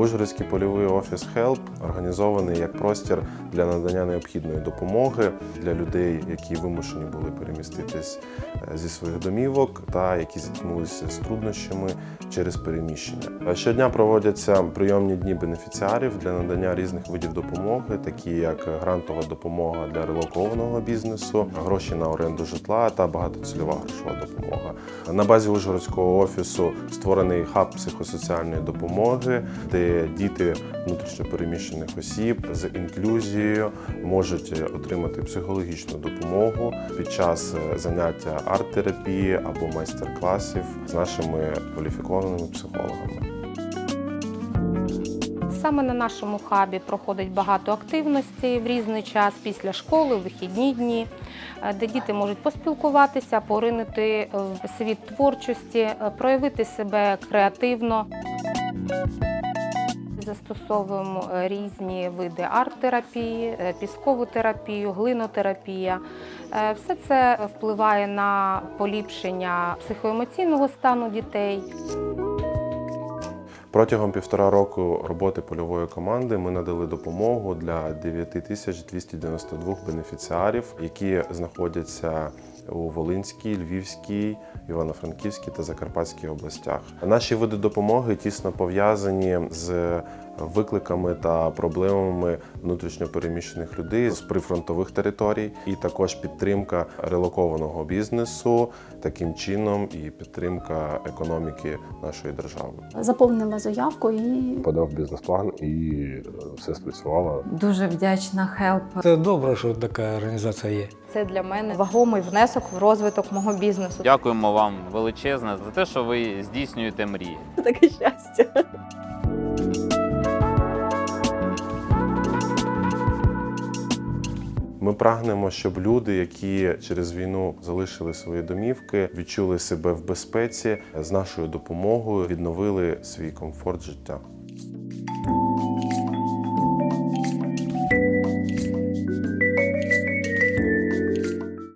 Ужгородський польовий офіс Help організований як простір для надання необхідної допомоги для людей, які вимушені були переміститись е, зі своїх домівок та які зіткнулися з труднощами через переміщення. Щодня проводяться прийомні дні бенефіціарів для надання різних видів допомоги, такі як грантова допомога для релокованого бізнесу, гроші на оренду житла та багатоцільова грошова допомога. На базі Ужгородського офісу створений хаб психосоціальної допомоги, де діти внутрішньопереміщених осіб з інклюзією можуть отримати психологічну допомогу під час е, заняття арт-терапії або майстер-класів з нашими кваліфікованими психологами. Саме на нашому хабі проходить багато активностей в різний час після школи, вихідні дні, е, де діти можуть поспілкуватися, поринути в світ творчості, е, проявити себе креативно. Застосовуємо е, різні види арт-терапії, е, піскову терапію, глинотерапія. Е, Все це впливає на поліпшення психоемоційного стану дітей. Протягом півтора року роботи польової команди ми надали допомогу для 9292 бенефіціарів, які знаходяться у Волинській, Львівській, Івано-Франківській та Закарпатській областях. Наші види допомоги тісно пов'язані з викликами та проблемами внутрішньопереміщених людей з прифронтових територій, і також підтримка релокованого бізнесу, таким чином і підтримка економіки нашої держави. Заповнила заявку і подав бізнес-план і все спрацювало. Дуже вдячна Help. Це добре, що така організація є. Це для мене вагомий внесок в розвиток мого бізнесу. Дякуємо вам величезне за те, що ви здійснюєте мрії. таке щастя. Ми прагнемо, щоб люди, які через війну залишили свої домівки, відчули себе в безпеці з нашою допомогою, відновили свій комфорт життя.